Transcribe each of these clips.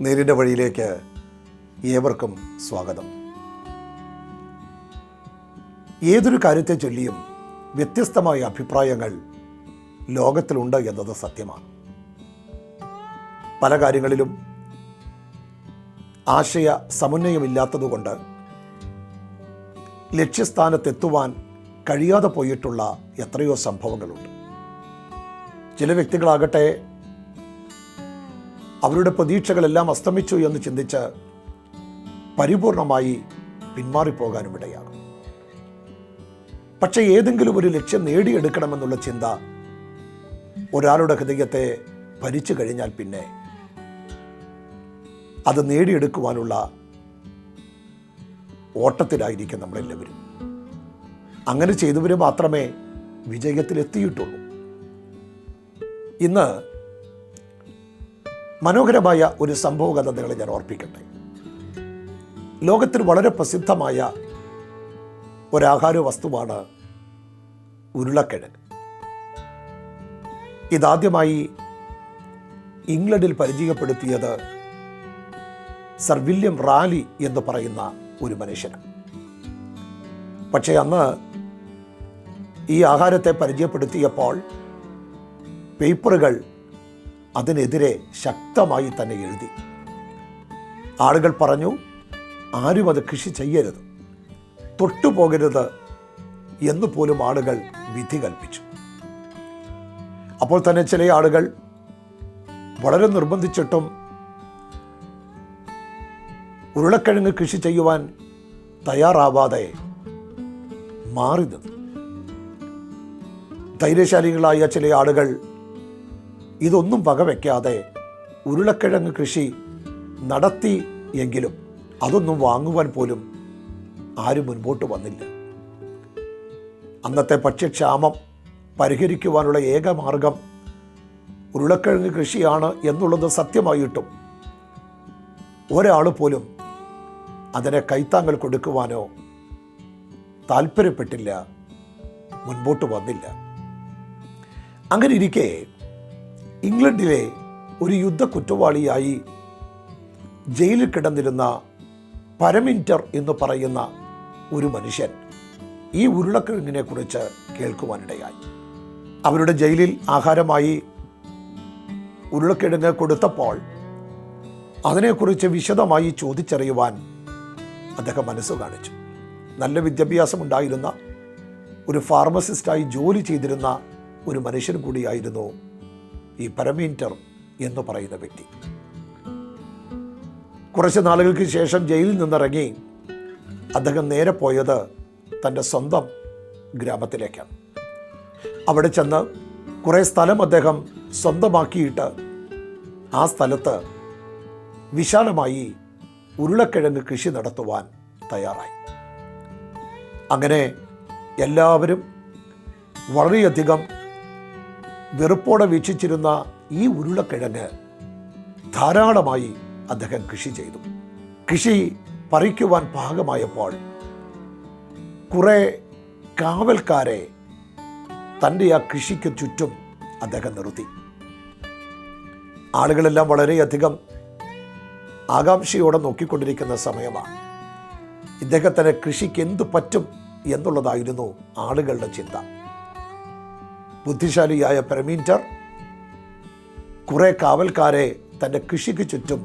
നേരിന്റെ വഴിയിലേക്ക് ഏവർക്കും സ്വാഗതം. ഏതൊരു കാര്യത്തെ ചൊല്ലിയും വ്യത്യസ്തമായ അഭിപ്രായങ്ങൾ ലോകത്തിലുണ്ട് എന്നത് സത്യമാണ്. പല കാര്യങ്ങളിലും ആശയ സമന്വയമില്ലാത്തതുകൊണ്ട് ലക്ഷ്യസ്ഥാനത്തെത്തുവാൻ കഴിയാതെ പോയിട്ടുള്ള എത്രയോ സംഭവങ്ങളുണ്ട്. ചില വ്യക്തികളാകട്ടെ അവരുടെ പ്രതീക്ഷകളെല്ലാം അസ്തമിച്ചു എന്ന് ചിന്തിച്ച് പരിപൂർണമായി പിന്മാറിപ്പോകാനും ഇടയാകും. പക്ഷേ ഏതെങ്കിലും ഒരു ലക്ഷ്യം നേടിയെടുക്കണമെന്നുള്ള ചിന്ത ഒരാളുടെ ഹൃദയത്തെ ഭരിച്ചു കഴിഞ്ഞാൽ പിന്നെ അത് നേടിയെടുക്കുവാനുള്ള ഓട്ടത്തിലായിരിക്കും നമ്മളെല്ലാവരും. അങ്ങനെ ചെയ്തവർ മാത്രമേ വിജയത്തിലെത്തിയിട്ടുള്ളൂ. ഇന്ന് മനോഹരമായ ഒരു സംഭവ കഥ നിങ്ങളെ ഞാൻ ഓർപ്പിക്കട്ടെ. ലോകത്തിൽ വളരെ പ്രസിദ്ധമായ ഒരാഹാര വസ്തുവാണ് ഉരുളക്കിഴങ്ങ്. ഇതാദ്യമായി ഇംഗ്ലണ്ടിൽ പരിചയപ്പെടുത്തിയത് സർ വില്യം റാലി എന്ന് പറയുന്ന ഒരു മനുഷ്യനാണ്. പക്ഷേ അന്ന് ഈ ആഹാരത്തെ പരിചയപ്പെടുത്തിയപ്പോൾ പേപ്പറുകൾ അതിനെതിരെ ശക്തമായി തന്നെ എഴുതി. ആളുകൾ പറഞ്ഞു ആരും അത് കൃഷി ചെയ്യരുത്. തൊട്ടുപോകരുത് എന്നുപോലും ആളുകൾ വിധി കൽപ്പിച്ചു. അപ്പോൾ തന്നെ ചില ആളുകൾ വളരെ നിർബന്ധിച്ചിട്ടും ഉരുളക്കിഴങ്ങ് കൃഷി ചെയ്യുവാൻ തയ്യാറാവാതെ മാറി നിന്നു ധൈര്യശാലികളായ ചില ആളുകൾ ഇതൊന്നും വകവെക്കാതെ ഉരുളക്കിഴങ്ങ് കൃഷി നടത്തി എങ്കിലും അതൊന്നും വാങ്ങുവാൻ പോലും ആരും മുൻപോട്ട് വന്നില്ല. അന്നത്തെ ഭക്ഷ്യക്ഷാമം പരിഹരിക്കുവാനുള്ള ഏക മാർഗം ഉരുളക്കിഴങ്ങ് കൃഷിയാണ് എന്നുള്ളത് സത്യമായിട്ടും. ഒരാൾ പോലും അതിനെ കൈത്താങ്ങൽ കൊടുക്കുവാനോ താല്പര്യപ്പെട്ടില്ല മുൻപോട്ട് വന്നില്ല. അങ്ങനെ ഇരിക്കെ ഇംഗ്ലണ്ടിലെ ഒരു യുദ്ധ കുറ്റവാളിയായി ജയിലിൽ കിടന്നിരുന്ന പരമിന്റർ എന്ന് പറയുന്ന ഒരു മനുഷ്യൻ ഈ ഉരുളക്കിഴങ്ങിനെ കുറിച്ച് കേൾക്കുവാനിടയായി. അവരുടെ ജയിലിൽ ആഹാരമായി ഉരുളക്കിഴങ്ങ് കൊടുത്തപ്പോൾ അതിനെക്കുറിച്ച് വിശദമായി ചോദിച്ചറിയുവാൻ അദ്ദേഹം മനസ്സ് കാണിച്ചു. നല്ല വിദ്യാഭ്യാസം ഉണ്ടായിരുന്ന ഒരു ഫാർമസിസ്റ്റായി ജോലി ചെയ്തിരുന്ന ഒരു മനുഷ്യൻ കൂടിയായിരുന്നു ഈ പരമീന്റർ എന്ന് പറയുന്ന വ്യക്തി. കുറച്ച് നാളുകൾക്ക് ശേഷം ജയിലിൽ നിന്നിറങ്ങി അദ്ദേഹം നേരെ പോയത് തന്റെ സ്വന്തം ഗ്രാമത്തിലേക്കാണ്. അവിടെ ചെന്ന് കുറേ സ്ഥലം അദ്ദേഹം സ്വന്തമാക്കിയിട്ട് ആ സ്ഥലത്ത് വിശാലമായി ഉരുളക്കിഴങ്ങ് കൃഷി നടത്തുവാൻ തയ്യാറായി. അങ്ങനെ എല്ലാവരും വളരെയധികം വെറുപ്പോടെ വീക്ഷിച്ചിരുന്ന ഈ ഉരുളക്കിഴങ്ങ് ധാരാളമായി അദ്ദേഹം കൃഷി ചെയ്തു. കൃഷി പറിക്കുവാൻ പാകമായപ്പോൾ കുറെ കാവൽക്കാരെ തന്റെ ആ കൃഷിക്ക് ചുറ്റും അദ്ദേഹം നിർത്തി. ആളുകളെല്ലാം വളരെയധികം ആകാംക്ഷയോടെ നോക്കിക്കൊണ്ടിരിക്കുന്ന സമയമാണ്. ഇദ്ദേഹത്തിന് കൃഷിക്ക് എന്തു പറ്റും എന്നുള്ളതായിരുന്നു ആളുകളുടെ ചിന്ത. ബുദ്ധിശാലിയായ പെരമീറ്റർ കുറേ കാവൽക്കാരെ തന്റെ കൃഷിക്ക് ചുറ്റും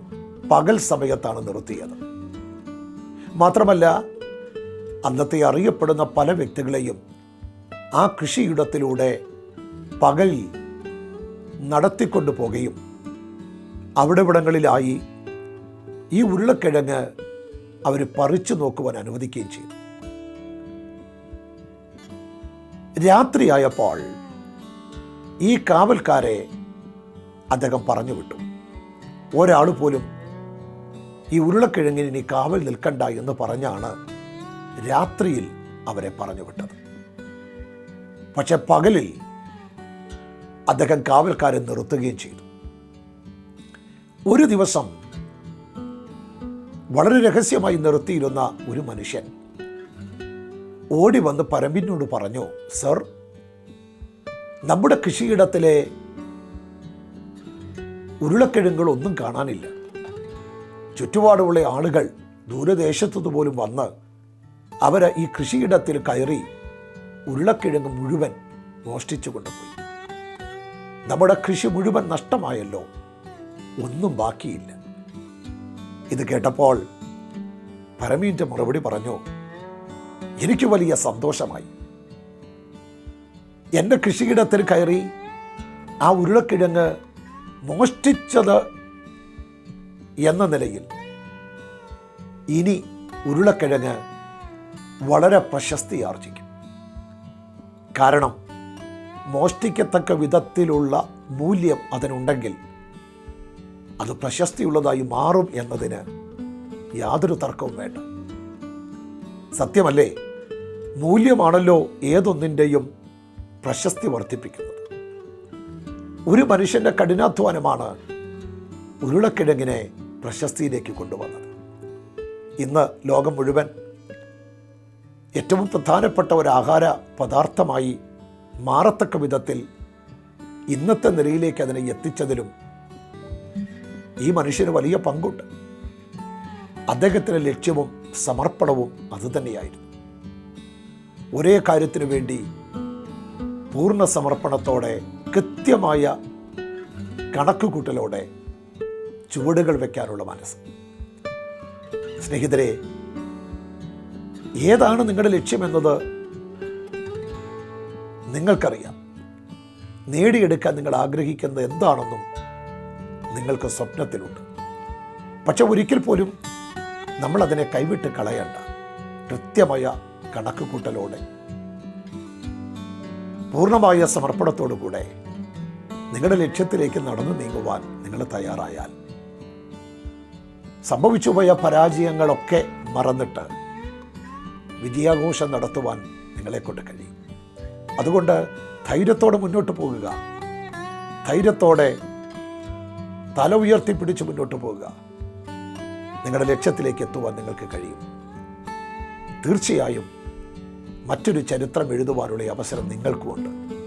പകൽ സമയത്താണ് നിർത്തിയത്. മാത്രമല്ല അന്നത്തെ അറിയപ്പെടുന്ന പല വ്യക്തികളെയും ആ കൃഷിയിടത്തിലൂടെ പകലിൽ നടത്തിക്കൊണ്ടു പോകുകയും അവിടെ ഇവിടങ്ങളിലായി ഈ ഉരുളക്കിഴങ്ങ് അവർ പറിച്ചു നോക്കുവാൻ അനുവദിക്കുകയും ചെയ്തു. രാത്രിയായപ്പോൾ ഈ കാവൽക്കാരെ അദ്ദേഹം പറഞ്ഞു വിട്ടു ഒരാൾ പോലും ഈ ഉരുളക്കിഴങ്ങിന് ഇനി കാവൽ നിൽക്കണ്ട എന്ന് പറഞ്ഞാണ് രാത്രിയിൽ അവരെ പറഞ്ഞു വിട്ടത് പക്ഷെ പകലിൽ അദ്ദേഹം കാവൽക്കാരെ നിർത്തുകയും ചെയ്തു. ഒരു ദിവസം വളരെ രഹസ്യമായി നിർത്തിയിരുന്ന ഒരു മനുഷ്യൻ ഓടി വന്ന് പരമ്പിനോട് പറഞ്ഞു സർ നമ്മുടെ കൃഷിയിടത്തിലെ ഉരുളക്കിഴങ്ങുകളൊന്നും കാണാനില്ല. ചുറ്റുപാടുമുള്ള ആളുകൾ ദൂരദേശത്തുനിന്ന് പോലും വന്ന് അവർ ഈ കൃഷിയിടത്തിൽ കയറി ഉരുളക്കിഴങ്ങ് മുഴുവൻ മോഷ്ടിച്ചു കൊണ്ടുപോയി. നമ്മുടെ കൃഷി മുഴുവൻ നഷ്ടമായല്ലോ. ഒന്നും ബാക്കിയില്ല. ഇത് കേട്ടപ്പോൾ പരമീന്റെ മറുപടി പറഞ്ഞു എനിക്ക് വലിയ സന്തോഷമായി. എന്റെ കൃഷിയിടത്തിൽ കയറി ആ ഉരുളക്കിഴങ്ങ് മോഷ്ടിച്ചത് എന്ന നിലയിൽ ഇനി ഉരുളക്കിഴങ്ങ് വളരെ പ്രശസ്തി ആർജിക്കും കാരണം മോഷ്ടിക്കത്തക്ക വിധത്തിലുള്ള മൂല്യം അതിനുണ്ടെങ്കിൽ അത് പ്രശസ്തിയുള്ളതായി മാറും എന്നതിന് യാതൊരു തർക്കവും വേണ്ട. സത്യമല്ലേ? മൂല്യമാണല്ലോ ഏതൊന്നിന്റെയും പ്രശസ്തി വർദ്ധിപ്പിക്കുന്നത്. ഒരു മനുഷ്യന്റെ കഠിനാധ്വാനമാണ് ഉരുളക്കിഴങ്ങിനെ പ്രശസ്തിയിലേക്ക് കൊണ്ടുവന്നത്. ഇന്ന് ലോകം മുഴുവൻ ഏറ്റവും പ്രധാനപ്പെട്ട ഒരു ആഹാര പദാർത്ഥമായി മാറത്തക്ക വിധത്തിൽ ഇന്നത്തെ നിലയിലേക്ക് അതിനെ എത്തിച്ചതിലും ഈ മനുഷ്യന് വലിയ പങ്കുണ്ട്. അദ്ദേഹത്തിന്റെ ലക്ഷ്യവും സമർപ്പണവും അതുതന്നെയായിരുന്നു ഒരേ കാര്യത്തിനു വേണ്ടി പൂർണ സമർപ്പണത്തോടെ കൃത്യമായ കണക്കുകൂട്ടലോടെ ചുവടുകൾ വയ്ക്കാനുള്ള മനസ്സ്. സ്നേഹിതരെ ഏതാണ് നിങ്ങളുടെ ലക്ഷ്യമെന്നത്? നിങ്ങൾക്കറിയാം. നേടിയെടുക്കാൻ നിങ്ങൾ ആഗ്രഹിക്കുന്നത് എന്താണെന്നും നിങ്ങൾക്ക് സ്വപ്നത്തിലുണ്ട്. പക്ഷെ ഒരിക്കൽ പോലും നമ്മളതിനെ കൈവിട്ട് കളയണ്ട. കൃത്യമായ കണക്കുകൂട്ടലോടെ. പൂർണമായ സമർപ്പണത്തോടുകൂടെ നിങ്ങളുടെ ലക്ഷ്യത്തിലേക്ക് നടന്നു നീങ്ങുവാൻ നിങ്ങൾ തയ്യാറായാൽ സംഭവിച്ചുപോയ പരാജയങ്ങളൊക്കെ മറന്നിട്ട് വിജയാഘോഷം നടത്തുവാൻ നിങ്ങളെ കൊണ്ട് കഴിയും. അതുകൊണ്ട് ധൈര്യത്തോടെ മുന്നോട്ട് പോകുക. ധൈര്യത്തോടെ തല ഉയർത്തിപ്പിടിച്ച് മുന്നോട്ട് പോകുക. നിങ്ങളുടെ ലക്ഷ്യത്തിലേക്ക് എത്തുവാൻ നിങ്ങൾക്ക് കഴിയും. തീർച്ചയായും മറ്റൊരു ചരിത്രം എഴുതുവാനുള്ള അവസരം നിങ്ങൾക്കുമുണ്ട്.